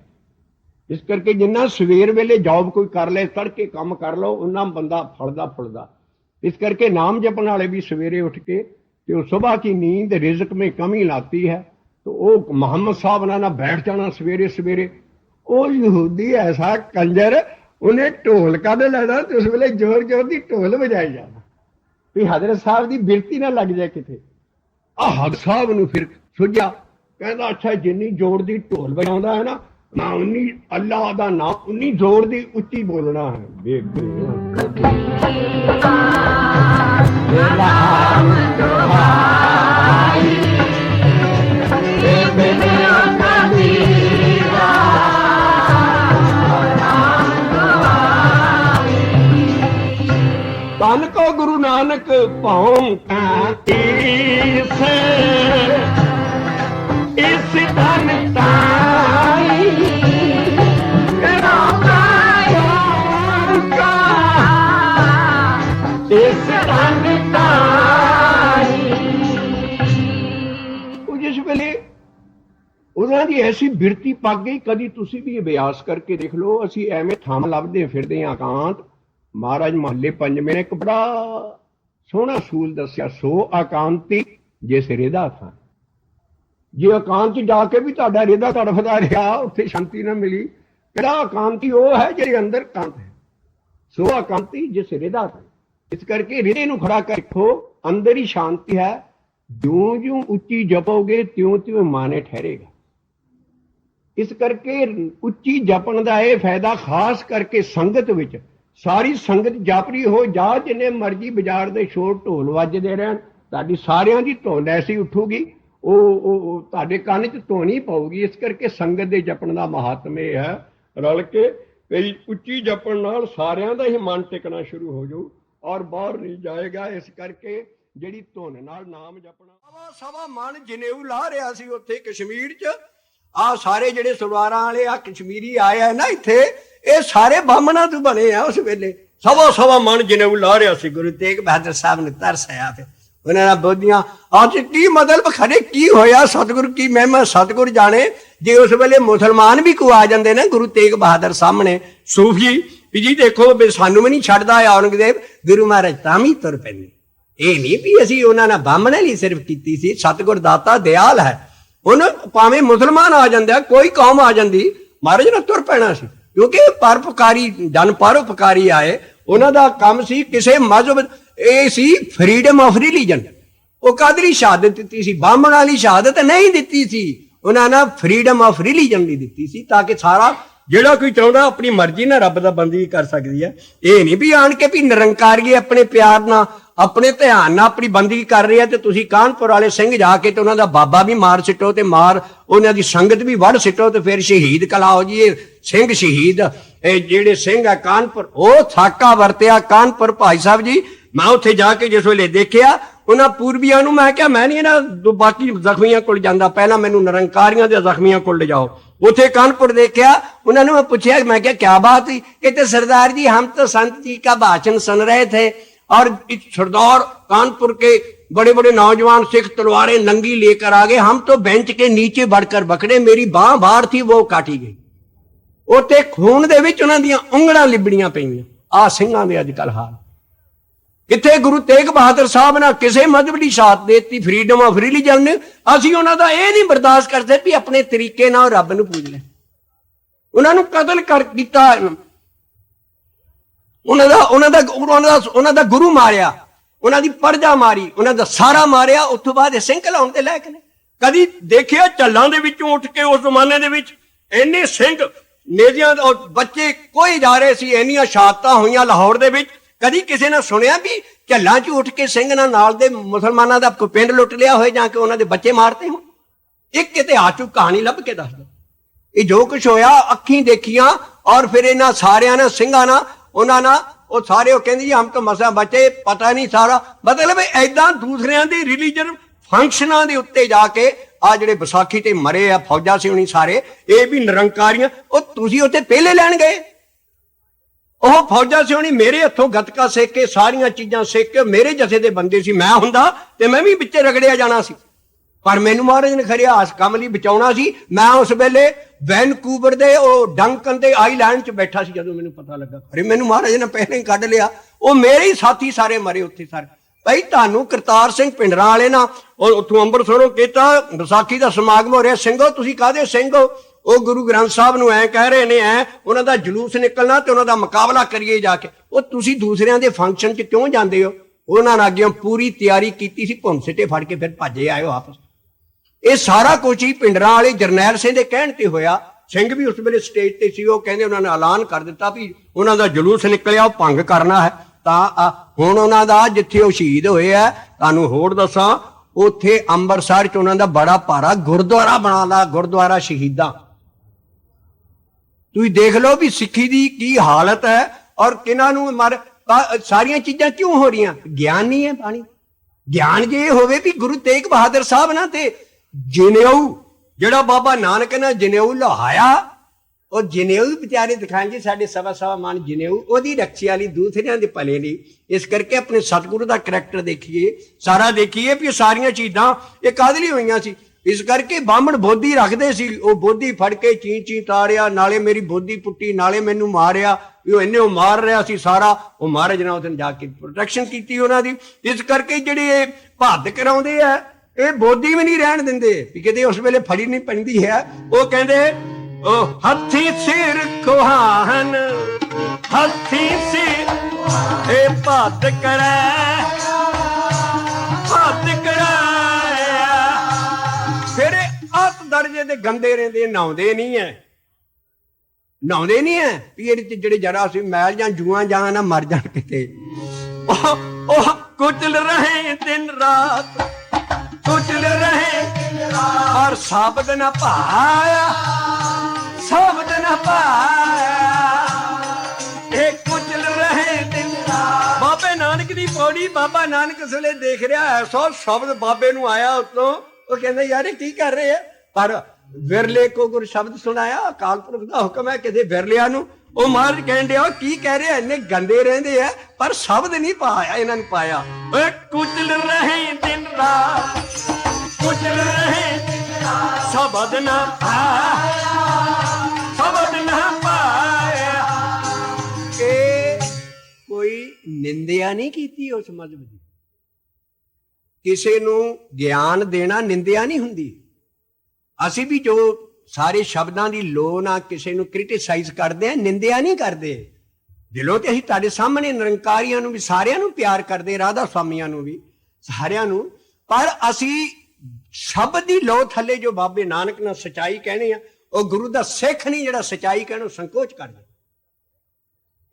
ਇਸ ਕਰਕੇ ਜਿੰਨਾ ਸਵੇਰ ਵੇਲੇ ਜੌਬ ਕੋਈ ਕਰ ਲੈ ਤੜਕੇ ਕੰਮ ਕਰ ਲਓ ਉਹਨਾਂ ਬੰਦਾ ਫਲਦਾ ਫੁੱਲਦਾ इस करके नाम जपने वाले भी सवेरे उठ के तो सुबह की नींद रिजक में कमी लाती है तो वो मोहम्मद साहब ना ना बैठ जाना सवेरे सवेरे वो यहूदी ऐसा कंजर उन्हें ढोल कद लेना तो उस वेले जोर जोर की ढोल बजाई जाना भी हजरत साहब की बिरती ना लग जाए किते आ हद साहब ਨੂੰ ਫਿਰ ਸੁਝਿਆ ਕਹਿੰਦਾ ਅੱਛਾ ਜਿੰਨੀ ਜ਼ੋਰ ਦੀ ਢੋਲ ਵਜਾਉਂਦਾ ਹੈ ਨਾ ਉਨੀ, ਅੱਲਾਹ ਦਾ ਨਾਮ ਉਨੀ ਜ਼ੋਰ ਦੀ ਉੱਚੀ ਬੋਲਣਾ ਹੈ। ਵੇਖ ਤਨ ਕੋ ਗੁਰੂ ਨਾਨਕ, ਭਉ ਇਸ ਇਸ ਤਨ ਤਾਈ ਉਹਨਾਂ ਦੀ ਐਸੀ ਬਿਰਤੀ ਪੱਕ ਗਈ, ਕਦੀ ਤੁਸੀਂ ਵੀ ਅਭਿਆਸ ਕਰਕੇ ਦੇਖ ਲਓ, ਅਸੀਂ ਐਵੇਂ ਥਾਂ ਲੱਭਦੇ ਫਿਰਦੇ ਆਂ ਇਕਾਂਤ। ਮਹਾਰਾਜ ਮਹੱਲੇ ਪੰਜਵੇਂ ਨੇ ਇੱਕ ਬੜਾ ਸੋਹਣਾ ਸੂਲ ਦੱਸਿਆ, ਸੋ ਇਕਾਂਤੀ ਜਿਸ ਰਿਦਾ ਥਾਂ ਜੇ ਇਕਾਂਤ ਚ ਜਾ ਕੇ ਵੀ ਤੁਹਾਡਾ ਰਿਦਾ ਤੜਫਦਾ ਰਿਹਾ, ਉੱਥੇ ਸ਼ਾਂਤੀ ਨਾ ਮਿਲੀ, ਕਿਹੜਾ ਇਕਾਂਤੀ ਉਹ ਹੈ ਜਿਹੜੀ ਅੰਦਰ ਇਕਾਂਤ ਹੈ? ਸੋ ਇਕਾਂਤੀ ਜਿਸ ਰਿਦਾ ਥਾਂ ਇਸ ਕਰਕੇ ਰਿਦੇ ਨੂੰ ਖੜਾ ਕਰ ਰੱਖੋ, ਅੰਦਰ ਹੀ ਸ਼ਾਂਤੀ ਹੈ ਜਿਉਂ ਜਿਉਂ ਉੱਚੀ ਜਪੋਗੇ ਤਿਉਂ ਤਿਉਂ ਮਾਨੇ ਠਹਿਰੇਗਾ। ਇਸ ਕਰਕੇ ਉੱਚੀ ਜਪਣ ਦਾ ਇਹ ਫਾਇਦਾ ਖਾਸ ਕਰਕੇ ਸੰਗਤ ਵਿੱਚ। ਸਾਰੀ ਸੰਗਤ ਜਾਪਰੀ ਹੋ, ਜਾ ਜਿੰਨੇ ਮਰਜ਼ੀ ਬਾਜ਼ਾਰ ਦੇ ਸ਼ੋਰ ਢੋਲ ਵੱਜਦੇ ਰਹਿਣ, ਤੁਹਾਡੀ ਸਾਰਿਆਂ ਦੀ ਧੁੰਨ ਐਸੀ ਉੱਠੂਗੀ, ਉਹ ਉਹ ਤੁਹਾਡੇ ਕੰਨ 'ਚ ਧੋਣੀ ਪਊਗੀ। ਇਸ ਕਰਕੇ ਸੰਗਤ ਦੇ ਜਪਣ ਦਾ ਮਹੱਤਵ ਇਹ ਹੈ। ਰਲ ਕੇ ਵੀ ਉੱਚੀ ਜਪਣ ਨਾਲ ਸਾਰਿਆਂ ਦਾ ਹੀ ਮਨ ਟਿਕਣਾ ਸ਼ੁਰੂ ਹੋ ਜਾਊ ਔਰ ਬਾਹਰ ਨਹੀਂ ਜਾਏਗਾ। ਇਸ ਕਰਕੇ ਜਿਹੜੀ ਧੁਨ ਨਾਲ ਨਾਮ ਜਪਣਾ। ਸਵਾ ਸਵਾ ਮਨ ਜਨੇਊ ਲਾ ਰਿਹਾ ਸੀ ਉੱਥੇ ਕਸ਼ਮੀਰ 'ਚ। ਆ ਸਾਰੇ ਜਿਹੜੇ ਸਲਵਾਰਾਂ ਵਾਲੇ ਆ ਕਸ਼ਮੀਰੀ ਆਏ ਆ ਨਾ ਇੱਥੇ, ਇਹ ਸਾਰੇ ਬਾਹਮਣਾਂ ਤੋਂ ਬਣੇ ਆ ਉਸ ਵੇਲੇ। ਸਵਾ ਸਵਾ ਮਨ ਜਨੇਊ ਲਾ ਰਿਹਾ ਸੀ, ਗੁਰੂ ਤੇਗ ਬਹਾਦਰ ਸਾਹਿਬ ਨੇ ਤਰਸ ਆਇਆ ਫਿਰ ਉਹਨਾਂ ਨਾਲ ਬੋਧੀਆਂ, ਅੱਜ ਕੀ ਮਤਲਬ ਖਰੇ, ਕੀ ਹੋਇਆ, ਸਤਿਗੁਰ ਕੀ ਮਹਿਮਾ, ਸਤਿਗੁਰ ਜਾਣੇ, ਜੇ ਉਸ ਵੇਲੇ ਮੁਸਲਮਾਨ ਵੀ ਕੋ ਆ ਜਾਂਦੇ ਨੇ, ਗੁਰੂ ਤੇਗ ਬਹਾਦਰ ਸਾਹਮਣੇ। ਸੂਫੀ, ਵੀ ਜੀ ਦੇਖੋ, ਵੀ ਸਾਨੂੰ ਵੀ ਨਹੀਂ ਛੱਡਦਾ ਔਰੰਗਜ਼ੇਬ, ਗੁਰੂ ਮਹਾਰਾਜ ਤਾਂ ਵੀ ਤੁਰ ਪੈਂਦੇ। ਇਹ ਨਹੀਂ ਵੀ ਅਸੀਂ ਉਹਨਾਂ ਨਾਲ ਬਾਹਮਣੇ ਲਈ ਸਿਰਫ ਕੀਤੀ ਸੀ, ਸਤਿਗੁਰ ਦਾਤਾ ਦਿਆਲ ਹੈ। ਹੁਣ ਭਾਵੇਂ ਮੁਸਲਮਾਨ ਆ ਜਾਂਦਾ ਕੋਈ ਕੌਮ ਆ ਜਾਂਦੀ, ਮਹਾਰਾਜ ਨੇ ਤੁਰ ਪੈਣਾ ਸੀ। ਕਿਉਂਕਿ ਪਰਪਕਾਰੀ ਜਨ ਪਰਪਕਾਰੀ ਆਏ, ਉਹਨਾਂ ਦਾ ਕੰਮ ਸੀ ਕਿਸੇ ਮਜ਼ਹਬ, ਇਹ ਸੀ ਫਰੀडम ਆਫ ਰਿਲੀਜਨ ਉਹ ਕਾਦਰੀ ਸ਼ਹਾਦਤ ਦਿੱਤੀ ਸੀ? ਬਾਹਮਣ ਵਾਲੀ ਸ਼ਹਾਦਤ ਨਹੀਂ ਦਿੱਤੀ ਸੀ। ਉਹਨਾਂ ਨੇ ਫਰੀडम ਆਫ ਰਿਲੀਜਨ ਲਈ ਦਿੱਤੀ ਸੀ, ਤਾਂ ਕਿ ਸਾਰਾ ਜਿਹੜਾ ਕੋਈ ਚਾਹੁੰਦਾ, ਆਪਣੀ ਮਰਜ਼ੀ ਨਾਲ ਰੱਬ ਦਾ ਬੰਦਗੀ ਕਰ ਸਕਦੀ ਹੈ। ਇਹ ਨਹੀਂ ਵੀ ਆਣ ਕੇ ਵੀ ਨਿਰੰਕਾਰੀ ਆਪਣੇ ਪਿਆਰ ਨਾਲ ਆਪਣੇ ਧਿਆਨ ਨਾਲ ਆਪਣੀ ਬੰਦਗੀ ਕਰ ਰਹੇ ਆ ਤੇ ਤੁਸੀਂ ਕਾਨਪੁਰ ਵਾਲੇ ਸਿੰਘ ਜਾ ਕੇ ਤੇ ਉਹਨਾਂ ਦਾ ਬਾਬਾ ਵੀ ਮਾਰ ਸਿੱਟੋ ਤੇ ਮਾਰ, ਉਹਨਾਂ ਦੀ ਸੰਗਤ ਵੀ ਵੱਢ ਸਿੱਟੋ ਤੇ ਫਿਰ ਸ਼ਹੀਦ ਕਲਾ ਹੋ ਜੀਏ ਸਿੰਘ ਸ਼ਹੀਦ, ਇਹ ਜਿਹੜੇ ਸਿੰਘ ਆ ਕਾਨਪੁਰ, ਉਹ ਥਾਕਾ ਵਰਤਿਆ ਕਾਨਪੁਰ ਭਾਈ ਸਾਹਿਬ ਜੀ। ਮੈਂ ਉੱਥੇ ਜਾ ਕੇ ਜਿਸ ਵੇਲੇ ਦੇਖਿਆ, ਉਹਨਾਂ ਪੂਰਬੀਆਂ ਨੂੰ ਮੈਂ ਕਿਹਾ, ਮੈਂ ਨਹੀਂ ਇਹਨਾਂ ਦੋ ਬਾਕੀ ਜ਼ਖਮੀਆਂ ਕੋਲ ਜਾਂਦਾ, ਪਹਿਲਾਂ ਮੈਨੂੰ ਨਿਰੰਕਾਰੀਆਂ ਦੇ ਜ਼ਖਮੀਆਂ ਕੋਲ ਲਿਜਾਓ ਉਥੇ ਕਾਨਪੁਰ ਦੇਖਿਆ, ਉਹਨਾਂ ਨੂੰ ਮੈਂ ਪੁੱਛਿਆ, ਮੈਂ ਕਿਹਾ ਕੀ ਬਾਤ ਹੈ ਕਹਿੰਦੇ ਸਰਦਾਰ ਜੀ, ਹਮ ਤਾਂ ਸੰਤ ਜੀ ਕਾ ਭਾਸ਼ਣ ਸੁਣ ਰਹੇ ਥੇ। और इस सरदौर कानपुर के बड़े बड़े नौजवान सिख तलवारें नंगी लेकर आ गए हम तो बेंच के नीचे बढ़कर बकड़े मेरी ਬਾਹ ਬਾਹਰ ਸੀ ਉਹ ਕਾਟੀ ਗਈ। ਉਤੇ ਖੂਨ ਦੇ ਵਿੱਚ ਉਹਨਾਂ ਦੀਆਂ ਉਂਗਲਾਂ ਲਿਬੜੀਆਂ ਪਈਆਂ। ਆ ਸਿੰਘਾਂ ਦੇ ਅੱਜ ਕੱਲ ਹਾਲ। ਕਿੱਥੇ ਗੁਰੂ ਤੇਗ ਬਹਾਦਰ ਸਾਹਿਬ ਨਾਲ ਕਿਸੇ ਮذਹਬ ਦੀ ਸਾਥ ਦੇਤੀ ਫਰੀडम ਆਫ ਰਿਲੀਜਨ ਅਸੀਂ ਉਹਨਾਂ ਦਾ ਇਹ ਨਹੀਂ ਬਰਦਾਸ਼ਤ ਕਰਦੇ ਵੀ ਆਪਣੇ ਤਰੀਕੇ ਨਾਲ ਰੱਬ ਨੂੰ ਪੂਜ ਲੈ। ਉਹਨਾਂ ਨੂੰ ਕਤਲ ਕਰ ਦਿੱਤਾ ਉਹਨਾਂ ਦਾ ਉਹਨਾਂ ਦਾ ਉਹਨਾਂ ਦਾ ਉਹਨਾਂ ਦਾ ਗੁਰੂ ਮਾਰਿਆ, ਉਹਨਾਂ ਦੀ ਪਰਜਾ ਮਾਰੀ, ਉਹਨਾਂ ਦਾ ਸਾਰਾ ਮਾਰਿਆ ਉਸ ਤੋਂ ਬਾਅਦ ਇਹ ਸਿੰਘ ਲਾਉਣ ਦੇ ਲਾਇਕ ਨੇ। ਕਦੀ ਦੇਖਿਆ ਝੱਲਾਂ ਦੇ ਵਿੱਚੋਂ ਉੱਠ ਕੇ ਉਸ ਜ਼ਮਾਨੇ ਦੇ ਵਿੱਚ ਇੰਨੇ ਸਿੰਘ, ਨੇਜ਼ੀਆਂ ਔਰ ਬੱਚੇ ਕੋਈ ਜਾ ਰਹੇ ਸੀ, ਇੰਨੀਆਂ ਸ਼ਹਾਦਤਾਂ ਹੋਈਆਂ ਲਾਹੌਰ ਦੇ ਵਿੱਚ, ਕਦੀ ਕਿਸੇ ਨੇ ਸੁਣਿਆ ਵੀ ਝੱਲਾਂ 'ਚ ਉੱਠ ਕੇ ਸਿੰਘ ਨਾਲ ਦੇ ਮੁਸਲਮਾਨਾਂ ਦਾ ਪਿੰਡ ਲੁੱਟ ਲਿਆ ਹੋਏ ਜਾਂ ਕਿ ਉਹਨਾਂ ਦੇ ਬੱਚੇ ਮਾਰਤੇ ਹੋਣ? ਇੱਕ ਇਤਿਹਾਸ ਚੋਂ ਕਹਾਣੀ ਲੱਭ ਕੇ ਦੱਸ ਦਿਓ। ਇਹ ਜੋ ਕੁਝ ਹੋਇਆ, ਅੱਖੀਂ ਦੇਖੀਆਂ, ਔਰ ਫਿਰ ਇਹਨਾਂ ਸਾਰਿਆਂ ਨੇ ਸਿੰਘਾਂ ਨਾਲ ਉਹਨਾਂ ਨਾਲ, ਉਹ ਸਾਰੇ ਉਹ ਕਹਿੰਦੇ ਜੀ, ਹਮ ਤਾਂ ਮਸਾ ਬਚੇ, ਪਤਾ ਨਹੀਂ ਸਾਰਾ। ਮਤਲਬ ਐਦਾਂ ਦੂਸਰਿਆਂ ਦੀ ਰਿਲੀਜਨ ਫੰਕਸ਼ਨਾਂ ਦੇ ਉੱਤੇ ਜਾ ਕੇ ਆ ਜਿਹੜੇ ਵਿਸਾਖੀ ਤੇ ਮਰੇ ਆ, ਫੌਜਾਂ ਸੀ ਹੁਣੀ ਸਾਰੇ, ਇਹ ਵੀ ਨਿਰੰਕਾਰੀਆਂ। ਉਹ ਤੁਸੀਂ ਉੱਥੇ ਪਹਿਲੇ ਲੈਣ ਗਏ। ਉਹ ਫੌਜਾਂ ਸੀ ਹੁਣੀ ਮੇਰੇ ਹੱਥੋਂ ਗਤਕਾ ਸਿੱਖ ਕੇ, ਸਾਰੀਆਂ ਚੀਜ਼ਾਂ ਸਿੱਖ ਕੇ, ਮੇਰੇ ਜਥੇ ਦੇ ਬੰਦੇ ਸੀ, ਮੈਂ ਹੁੰਦਾ ਤੇ ਮੈਂ ਵੀ ਵਿੱਚੇ ਰਗੜਿਆ ਜਾਣਾ ਸੀ। ਪਰ ਮੈਨੂੰ ਮਹਾਰਾਜ ਨੇ ਖਰਿਆ ਆਸ ਕੰਮ ਲਈ ਬਚਾਉਣਾ ਸੀ। ਮੈਂ ਉਸ ਵੇਲੇ ਵੈਨਕੂਵਰ ਦੇ, ਉਹ ਡੰਕਨ ਦੇ ਆਈਲੈਂਡ 'ਚ ਬੈਠਾ ਸੀ ਜਦੋਂ ਮੈਨੂੰ ਪਤਾ ਲੱਗਾ। ਅਰੇ ਮੈਨੂੰ ਮਹਾਰਾਜ ਨੇ ਪਹਿਲੇ ਹੀ ਕੱਢ ਲਿਆ। ਉਹ ਮੇਰੇ ਹੀ ਸਾਥੀ ਸਾਰੇ ਮਰੇ ਉੱਥੇ ਸਾਰੇ। ਭਾਈ ਤੁਹਾਨੂੰ ਕਰਤਾਰ ਸਿੰਘ ਪਿੰਡਰਾਂ ਵਾਲੇ ਨਾ, ਉਹ ਉੱਥੋਂ ਅੰਮ੍ਰਿਤਸਰੋਂ ਕੀਤਾ, ਵਿਸਾਖੀ ਦਾ ਸਮਾਗਮ ਹੋ ਰਿਹਾ। ਸਿੰਘੋ, ਤੁਸੀਂ ਕਾਹਦੇ ਸਿੰਘ? ਹੋ ਉਹ ਗੁਰੂ ਗ੍ਰੰਥ ਸਾਹਿਬ ਨੂੰ ਐ ਕਹਿ ਰਹੇ ਨੇ, ਐ ਉਹਨਾਂ ਦਾ ਜਲੂਸ ਨਿਕਲਣਾ ਤੇ ਉਹਨਾਂ ਦਾ ਮੁਕਾਬਲਾ ਕਰੀਏ ਜਾ ਕੇ। ਉਹ ਤੁਸੀਂ ਦੂਸਰਿਆਂ ਦੇ ਫੰਕਸ਼ਨ 'ਚ ਕਿਉਂ ਜਾਂਦੇ ਹੋ? ਉਹਨਾਂ ਨਾਲ ਅੱਗੇ ਪੂਰੀ ਤਿਆਰੀ ਕੀਤੀ ਸੀ, ਭੁੰਨ ਸਿੱਟੇ ਫੜ ਕੇ ਫਿਰ ਭੱਜੇ ਆਇਓ ਆਪਸ ਇਹ ਸਾਰਾ ਕੁਝ ਹੀ ਪਿੰਡਰਾਂ ਵਾਲੇ ਜਰਨੈਲ ਸਿੰਘ ਦੇ ਕਹਿਣ ਤੇ ਹੋਇਆ। ਸਿੰਘ ਵੀ ਉਸ ਵੇਲੇ ਸਟੇਜ ਤੇ ਸੀ, ਉਹ ਕਹਿੰਦੇ ਉਹਨਾਂ ਨੇ ਐਲਾਨ ਕਰ ਦਿੱਤਾ ਵੀ ਉਹਨਾਂ ਦਾ ਜਲੂਸ ਨਿਕਲਿਆ, ਉਹ ਭੰਗ ਕਰਨਾ ਹੈ। ਤਾਂ ਹੁਣ ਉਹਨਾਂ ਦਾ ਜਿੱਥੇ ਉਹ ਸ਼ਹੀਦ ਹੋਏ ਆ, ਤੁਹਾਨੂੰ ਹੋਰ ਦੱਸਾਂ, ਉੱਥੇ ਅੰਮ੍ਰਿਤਸਰ ਚ ਉਹਨਾਂ ਦਾ ਬੜਾ ਭਾਰਾ ਗੁਰਦੁਆਰਾ ਬਣਾ ਲਾ, ਗੁਰਦੁਆਰਾ ਸ਼ਹੀਦਾਂ। ਤੁਸੀਂ ਦੇਖ ਲਓ ਵੀ ਸਿੱਖੀ ਦੀ ਕੀ ਹਾਲਤ ਹੈ ਔਰ ਕਿਨਾਂ ਨੂੰ ਮਰ ਸਾਰੀਆਂ ਚੀਜ਼ਾਂ ਕਿਉਂ ਹੋ ਰਹੀਆਂ? ਗਿਆਨ ਨਹੀਂ ਹੈ ਬਾਣੀ ਗਿਆਨ ਜੇ ਇਹ ਹੋਵੇ ਵੀ ਗੁਰੂ ਤੇਗ ਬਹਾਦਰ ਸਾਹਿਬ ਨਾ ਤੇ ਜਨੇਊ, ਜਿਹੜਾ ਬਾਬਾ ਨਾਨਕ ਨੇ ਜਨੇਊ ਲਹਾਇਆ, ਉਹ ਜਨੇਊ ਵਿਚਾਰੇ ਦਿਖਾਣ ਜੀ ਸਾਡੇ ਸਵਾ ਸਵਾ ਮਨ ਜਨੇਊ, ਉਹਦੀ ਰੱਖੀ ਲਈ ਦੂਸਰਿਆਂ ਦੇ ਭਲੇ ਲਈ। ਇਸ ਕਰਕੇ ਆਪਣੇ ਸਤਿਗੁਰੂ ਦਾ ਕਰੈਕਟਰ ਦੇਖੀਏ, ਸਾਰਾ ਦੇਖੀਏ ਵੀ ਇਹ ਸਾਰੀਆਂ ਚੀਜ਼ਾਂ ਇਹ ਕਾਹਦੇ ਲਈ ਹੋਈਆਂ ਸੀ? ਇਸ ਕਰਕੇ ਬਾਹਮਣ ਬੋਧੀ ਰੱਖਦੇ ਸੀ, ਉਹ ਬੋਧੀ ਫੜ ਕੇ ਚੀਂ ਚੀਂ ਤਾਰਿਆ, ਨਾਲੇ ਮੇਰੀ ਬੋਧੀ ਪੁੱਟੀ, ਨਾਲੇ ਮੈਨੂੰ ਮਾਰਿਆ, ਵੀ ਉਹ ਇੰਨੇ ਉਹ ਮਾਰ ਰਿਹਾ ਸੀ ਸਾਰਾ, ਉਹ ਮਹਾਰਾਜ ਨੇ ਉਹਦਨ ਜਾ ਕੇ ਪ੍ਰੋਟੈਕਸ਼ਨ ਕੀਤੀ ਉਹਨਾਂ ਦੀ। ਇਸ ਕਰਕੇ ਜਿਹੜੇ ਇਹ ਭੱਦ ਕਰਾਉਂਦੇ ਆ ਇਹ ਬੋਧੀ ਵੀ ਨਹੀਂ ਰਹਿਣ ਦਿੰਦੇ ਵੀ ਕਿਤੇ ਉਸ ਵੇਲੇ ਫੜੀ ਨਹੀਂ ਪੈਂਦੀ ਹੈ। ਉਹ ਕਹਿੰਦੇ, ਉਹ ਹੱਥੀ ਸਿਰ ਕੋਹਾਨ ਹੱਥੀ ਸਿਰ ਇਹ ਭੱਦ ਕਰੈ ਭੱਦ ਕਰਾਇਆ ਫਿਰ ਇਹ ਦਰਜੇ ਦੇ ਗੰਦੇ ਰਹਿੰਦੇ, ਨਹਾਉਂਦੇ ਨਹੀਂ ਐ। ਨਹਾਉਂਦੇ ਨਹੀਂ ਐ ਵੀ ਇਹਦੇ ਚ ਜਿਹੜੇ ਜਰਾ ਸੀ, ਮੈਲ ਜਾਂ ਜੂਆਂ ਜਾਂ ਨਾ ਮਰ ਜਾਣ ਕਿਤੇ। ਉਹ ਉਹ ਕੁਚਲ ਰਹੇ ਦਿਨ ਰਾਤ ਕੁਚਲ ਰਹੇ। ਔਰ ਸਾਬਤ ਨਾ ਪਾਇਆ, ਸਾਬਤ ਨਾ ਪਾਇਆ। ਇਹ ਕੁਚਲ ਰਹੇ ਦਿਨ ਬਾਬੇ ਨਾਨਕ ਦੀ ਪੌੜੀ, ਬਾਬਾ ਨਾਨਕ ਇਸ ਦੇਖ ਰਿਹਾ ਹੈ। ਸੋ ਸ਼ਬਦ ਬਾਬੇ ਨੂੰ ਆਇਆ ਉਤੋਂ। ਉਹ ਕਹਿੰਦਾ, ਯਾਰ ਇਹ ਕੀ ਕਰ ਰਹੇ ਆ ਪਰ ਵਿਰਲੇ ਕੋ ਗੁਰ ਸ਼ਬਦ ਸੁਣਾਇਆ। ਅਕਾਲ ਪੁਰਖ ਦਾ ਹੁਕਮ ਹੈ ਕਿਸੇ ਵਿਰਲਿਆਂ ਨੂੰ ਉਹ ਮਹਾਰਾਜ ਕਹਿੰਦੇ ਆ ਕੀ ਕਹਿ ਰਿਹਾ, ਇੰਨੇ ਗੰਦੇ ਰਹਿੰਦੇ ਆ, ਪਰ ਸ਼ਬਦ ਨਹੀਂ ਪਾਇਆ, ਇਹਨਾਂ ਨੂੰ ਪਾਇਆ। ਓਏ, ਕੁਚਲ ਰਹੇ ਦਿਨ ਰਾਤ, ਕੁਚਲ ਰਹੇ ਸ਼ਬਦ ਨਾ ਪਾਇਆ, ਸ਼ਬਦ ਨਾ ਪਾਇਆ। ਕਿ ਕੋਈ ਨਿੰਦਿਆ ਨਹੀਂ ਕੀਤੀ ਉਸ ਮਜ਼ਹਬ ਦੀ? ਕਿਸੇ ਨੂੰ ਗਿਆਨ ਦੇਣਾ ਨਿੰਦਿਆ ਨਹੀਂ ਹੁੰਦੀ। ਅਸੀਂ ਵੀ ਜੋ ਸਾਰੇ ਸ਼ਬਦਾਂ ਦੀ ਲੋ ਨਾ ਕਿਸੇ ਨੂੰ ਕ੍ਰਿਟਿਸਾਈਜ਼ ਕਰਦੇ ਆ, ਨਿੰਦਿਆ ਨਹੀਂ ਕਰਦੇ। ਦਿਲੋਂ ਤੇ ਅਸੀਂ ਤੁਹਾਡੇ ਸਾਹਮਣੇ ਨਿਰੰਕਾਰੀਆਂ ਨੂੰ ਵੀ ਸਾਰਿਆਂ ਨੂੰ ਪਿਆਰ ਕਰਦੇ, ਰਾਧਾ ਸਵਾਮੀਆਂ ਨੂੰ ਵੀ, ਸਾਰਿਆਂ ਨੂੰ। ਪਰ ਅਸੀਂ ਸ਼ਬਦ ਦੀ ਲੋ ਥੱਲੇ ਜੋ ਬਾਬੇ ਨਾਨਕ ਨਾਲ ਸਚਾਈ ਕਹਿਣੇ ਆ, ਉਹ ਗੁਰੂ ਦਾ ਸਿੱਖ ਨਹੀਂ ਜਿਹੜਾ ਸਚਾਈ ਕਹਿਣੋਂ ਸੰਕੋਚ ਕਰਦਾ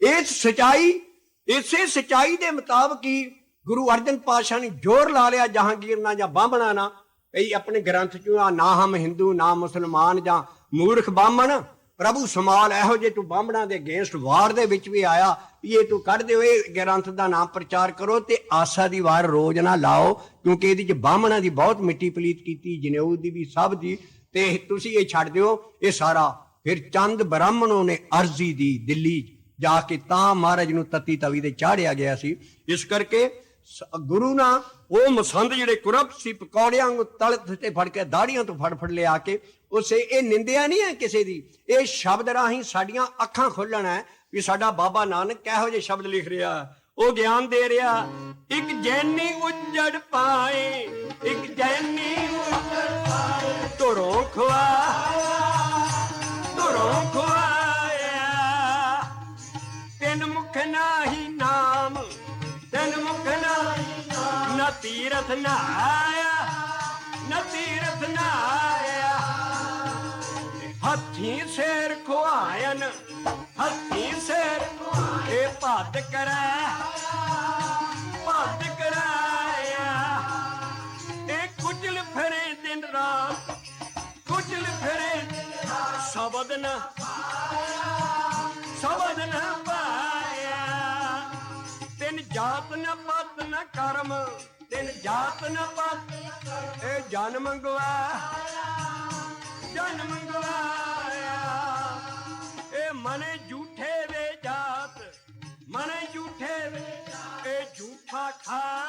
ਇਸ ਸਚਾਈ, ਇਸੇ ਸਚਾਈ ਦੇ ਮੁਤਾਬਕ ਹੀ ਗੁਰੂ ਅਰਜਨ ਪਾਤਸ਼ਾਹ ਨੇ ਜ਼ੋਰ ਲਾ ਲਿਆ, ਜਹਾਂਗੀਰ ਨਾਲ ਜਾਂ ਬਾਹਮਣਾ ਨਾ ਇਹ ਆਪਣੇ ਗ੍ਰੰਥ ਚੋਂ ਆ ਨਾ ਹਮ ਹਿੰਦੂ, ਨਾ ਮੁਸਲਮਾਨ ਜਾਂ ਮੂਰਖ ਬਾਹਮਣ, ਪ੍ਰਭੂ ਸਮਾਲ ਇਹੋ ਜੇ ਤੂੰ ਬਾਹਮਣਾਂ ਦੇ ਅਗੇਂਸਟ ਵਾਰ ਦੇ ਵਿੱਚ ਵੀ ਆਇਆ ਇਹ ਤੂੰ ਕੱਢ ਦਿਓ, ਇਹ ਗ੍ਰੰਥ ਦਾ ਨਾਮ ਪ੍ਰਚਾਰ ਕਰੋ ਤੇ ਆਸਾ ਦੀ ਵਾਰ ਰੋਜ਼ ਨਾ ਲਾਓ, ਕਿਉਂਕਿ ਇਹਦੇ ਚ ਬਾਹਮਣਾਂ ਦੀ ਬਹੁਤ ਮਿੱਟੀ ਪਲੀਤ ਕੀਤੀ, ਜਨੇਊ ਦੀ ਵੀ ਸਭ ਦੀ, ਤੇ ਤੁਸੀਂ ਇਹ ਛੱਡ ਦਿਓ, ਇਹ ਸਾਰਾ ਫਿਰ ਚੰਦ ਬ੍ਰਾਹਮਣੋਂ ਨੇ ਅਰਜ਼ੀ ਦੀ ਦਿੱਲੀ ਜਾ ਕੇ ਤਾਂ ਮਹਾਰਾਜ ਨੂੰ ਤਤੀ ਤਵੀ ਤੇ ਚਾੜਿਆ ਗਿਆ ਸੀ। ਇਸ ਕਰਕੇ ਗੁਰੂ ਨਾ ਉਹ ਮਸੰਦ ਜਿਹੜੇ ਕੁਰਬ ਸੀ, ਪਕੌੜਿਆਂ ਨੂੰ ਤਲ ਤੇ ਫੜ ਕੇ ਦਾੜੀਆਂ ਤੋਂ ਫੜ ਫੜ ਲਿਆ ਕੇ ਉਸੇ ਇਹ ਨਿੰਦਿਆ ਨਹੀਂ ਹੈ ਕਿਸੇ ਦੀ? ਇਹ ਸ਼ਬਦ ਰਾਹੀਂ ਸਾਡੀਆਂ ਅੱਖਾਂ ਖੋਲਣਾ ਹੈ ਵੀ ਸਾਡਾ ਬਾਬਾ ਨਾਨਕ ਕਿਹੋ ਜਿਹੇ ਸ਼ਬਦ ਲਿਖ ਰਿਹਾ? ਉਹ ਗਿਆਨ ਦੇ ਰਿਹਾ, ਇੱਕ ਜੈਨੀ ਉੱਜੜ ਪਾਏ, ਇੱਕ ਜੈਨੀ ਉੱਜੜ ਪਾਏ ਧੁਰੋਂ ਖਵਾ ਨਾ ਤੀਰਥ ਨਾ ਹੱਥੀ ਸੇਰ ਖੁਆਇਨ, ਹੱਥੀ ਸੇਰ ਇਹ ਭੱਤ ਕਰੈ ਭੱਤ ਕਰਾਇਆ। ਇਹ ਕੁਚਲ ਫਿਰੇ ਦਿਨ ਰਾਤ ਕੁਚਲ ਫਿਰੇ ਸ਼ਬਦ ਨਾ ਸ਼ਬਦ ਨਾ ਪਾਇਆ। ਤਿੰਨ ਜਾਤ ਨਾ ਪਤ ਨਾ ਕਰਮ ਤਿੰਨ ਜਾਤ ਨਾ ਪਾਤ, ਇਹ ਜਨ ਮੰਗਵਾ ਜਨ ਮੰਗਵਾਇਆ ਇਹ ਮਨੇ ਝੂਠੇ ਵੇ ਜਾਤ, ਮਨੇ ਝੂਠੇ ਵੇ, ਇਹ ਝੂਠਾ ਖਾ